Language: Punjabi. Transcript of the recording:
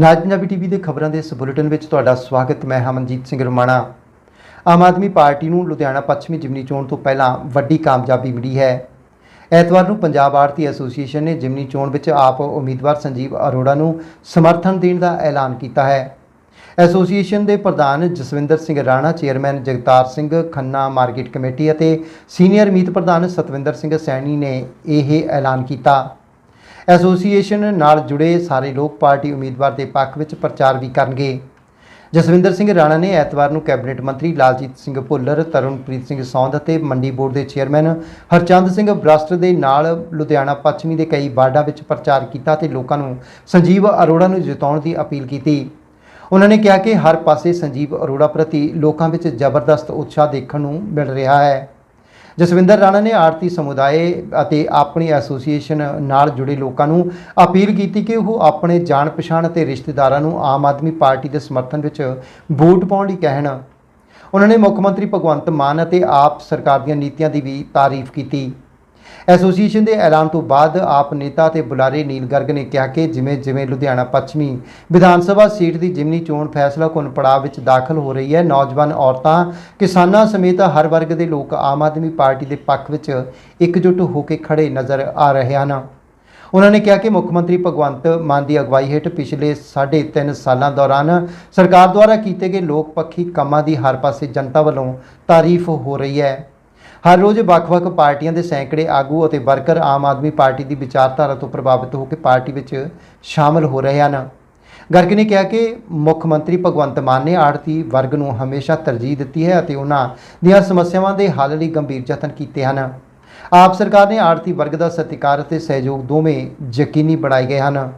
ਨਾਜ ਪੰਜਾਬੀ ਟੀਵੀ ਦੇ ਖਬਰਾਂ ਦੇ ਇਸ ਬੁਲੇਟਿਨ ਵਿੱਚ ਤੁਹਾਡਾ ਸਵਾਗਤ, ਮੈਂ ਹਮਨਜੀਤ ਸਿੰਘ ਰਮਾਣਾ। ਆਮ ਆਦਮੀ ਪਾਰਟੀ ਨੂੰ ਲੁਧਿਆਣਾ ਪੱਛਮੀ ਜਿਮਨੀ ਚੋਣ ਤੋਂ ਪਹਿਲਾਂ ਵੱਡੀ ਕਾਮਯਾਬੀ ਮਿਲੀ ਹੈ। ਐਤਵਾਰ ਨੂੰ ਪੰਜਾਬ ਆੜਤੀ ਐਸੋਸੀਏਸ਼ਨ ਨੇ ਜਿਮਨੀ ਚੋਣ ਵਿੱਚ ਆਪ ਉਮੀਦਵਾਰ ਸੰਜੀਵ ਅਰੋੜਾ ਨੂੰ ਸਮਰਥਨ ਦੇਣ ਦਾ ਐਲਾਨ ਕੀਤਾ ਹੈ। ਐਸੋਸੀਏਸ਼ਨ ਦੇ ਪ੍ਰਧਾਨ Jaswinder Singh Rana, chairman Jagtar Singh Khanna, market committee ਅਤੇ ਸੀਨੀਅਰ ਮੀਤ ਪ੍ਰਧਾਨ ਸਤਵਿੰਦਰ ਸਿੰਘ ਸੈਣੀ ਨੇ ਇਹ ਐਲਾਨ ਕੀਤਾ। ਐਸੋਸੀਏਸ਼ਨ ਨਾਲ ਜੁੜੇ ਸਾਰੇ ਲੋਕ ਪਾਰਟੀ ਉਮੀਦਵਾਰ ਦੇ ਪੱਖ ਵਿੱਚ ਪ੍ਰਚਾਰ ਵੀ ਕਰਨਗੇ। ਜਸਵਿੰਦਰ ਸਿੰਘ ਰਾਣਾ ਨੇ ਐਤਵਾਰ ਨੂੰ ਕੈਬਨਿਟ ਮੰਤਰੀ ਲਾਲਜੀਤ ਸਿੰਘ ਭੁੱਲਰ, ਤਰਨਪ੍ਰੀਤ ਸਿੰਘ ਸੌਂਦ ਅਤੇ ਮੰਡੀ ਬੋਰਡ ਦੇ ਚੇਅਰਮੈਨ ਹਰਚੰਦ ਸਿੰਘ ਬਰਾਸਟ ਦੇ ਨਾਲ ਲੁਧਿਆਣਾ ਪੱਛਮੀ ਦੇ ਕਈ ਵਾਰਡਾਂ ਵਿੱਚ ਪ੍ਰਚਾਰ ਕੀਤਾ ਤੇ ਲੋਕਾਂ ਨੂੰ ਸੰਜੀਵ ਅਰੋੜਾ ਨੂੰ ਜਿਤਾਉਣ ਦੀ ਅਪੀਲ ਕੀਤੀ। ਉਹਨਾਂ ਨੇ ਕਿਹਾ ਕਿ ਹਰ ਪਾਸੇ ਸੰਜੀਵ ਅਰੋੜਾ ਪ੍ਰਤੀ ਲੋਕਾਂ ਵਿੱਚ ਜ਼ਬਰਦਸਤ ਉਤਸ਼ਾਹ ਦੇਖਣ ਨੂੰ ਮਿਲ ਰਿਹਾ ਹੈ। ਜਸਵਿੰਦਰ ਰਾਣਾ ਨੇ ਆਰਤੀ ਸਮੁਦਾਇ ਅਤੇ ਆਪਣੀ ਐਸੋਸੀਏਸ਼ਨ ਨਾਲ ਜੁੜੇ ਲੋਕਾਂ ਨੂੰ ਅਪੀਲ ਕੀਤੀ ਕਿ ਉਹ ਆਪਣੇ ਜਾਣ ਪਛਾਣ ਅਤੇ ਰਿਸ਼ਤੇਦਾਰਾਂ ਨੂੰ ਆਮ ਆਦਮੀ ਪਾਰਟੀ ਦੇ ਸਮਰਥਨ ਵਿੱਚ ਵੋਟ ਪਾਉਣ ਲਈ ਕਹਿਣ। ਉਹਨਾਂ ਨੇ ਮੁੱਖ ਮੰਤਰੀ ਭਗਵੰਤ ਮਾਨ ਅਤੇ ਆਪ ਸਰਕਾਰ ਦੀਆਂ ਨੀਤੀਆਂ ਦੀ ਵੀ ਤਾਰੀਫ ਕੀਤੀ। ਐਸੋਸੀਏਸ਼ਨ ਦੇ ਐਲਾਨ ਤੋਂ ਬਾਅਦ ਆਪ ਨੇਤਾ ਤੇ ਬੁਲਾਰੇ ਨੀਲ ਗਰਗ ਨੇ ਕਿਹਾ ਕਿ ਜਿਵੇਂ ਜਿਵੇਂ ਲੁਧਿਆਣਾ ਪੱਛਮੀ ਵਿਧਾਨ ਸਭਾ ਸੀਟ ਦੀ ਜਿਮਨੀ ਚੋਣ ਫੈਸਲਾ ਕੁਨ ਪੜਾਅ ਵਿੱਚ ਦਾਖਲ ਹੋ ਰਹੀ ਹੈ, ਨੌਜਵਾਨ ਔਰਤਾਂ, ਕਿਸਾਨਾਂ ਸਮੇਤ ਹਰ ਵਰਗ ਦੇ ਲੋਕ ਆਮ ਆਦਮੀ ਪਾਰਟੀ ਦੇ ਪੱਖ ਵਿੱਚ ਇਕਜੁੱਟ ਹੋ ਕੇ ਖੜੇ ਨਜ਼ਰ ਆ ਰਹੇ ਹਨ। ਉਹਨਾਂ ਨੇ ਕਿਹਾ ਕਿ ਮੁੱਖ ਮੰਤਰੀ ਭਗਵੰਤ ਮਾਨ ਦੀ ਅਗਵਾਈ ਹੇਠ ਪਿਛਲੇ 3.5 ਸਾਲਾਂ ਦੌਰਾਨ ਸਰਕਾਰ ਦੁਆਰਾ ਕੀਤੇ ਗਏ ਲੋਕ ਪੱਖੀ ਕੰਮਾਂ ਦੀ ਹਰ ਪਾਸੇ ਜਨਤਾ ਵੱਲੋਂ ਤਾਰੀਫ ਹੋ ਰਹੀ ਹੈ। ਹਰ ਰੋਜ਼ ਵੱਖ-ਵੱਖ ਪਾਰਟੀਆਂ ਦੇ ਸੈਂਕੜੇ ਆਗੂ ਅਤੇ ਵਰਕਰ ਆਮ ਆਦਮੀ ਪਾਰਟੀ ਦੀ ਵਿਚਾਰਧਾਰਾ ਤੋਂ ਪ੍ਰਭਾਵਿਤ ਹੋ ਕੇ ਪਾਰਟੀ ਵਿੱਚ ਸ਼ਾਮਲ ਹੋ ਰਹੇ ਹਨ। ਗਰਗ ਨੇ ਕਿਹਾ ਕਿ ਮੁੱਖ ਮੰਤਰੀ ਭਗਵੰਤ ਮਾਨ ਨੇ ਆੜਤੀ ਵਰਗ ਨੂੰ ਹਮੇਸ਼ਾ ਤਰਜੀਹ ਦਿੱਤੀ ਹੈ ਅਤੇ ਉਹਨਾਂ ਦੀਆਂ ਸਮੱਸਿਆਵਾਂ ਦੇ ਹੱਲ ਲਈ ਗੰਭੀਰ ਯਤਨ ਕੀਤੇ ਹਨ। ਆਪ ਸਰਕਾਰ ਨੇ ਆੜਤੀ ਵਰਗ ਦਾ ਸਤਿਕਾਰ ਅਤੇ ਸਹਿਯੋਗ ਦੋਵੇਂ ਯਕੀਨੀ ਬਣਾਏ ਗਏ ਹਨ।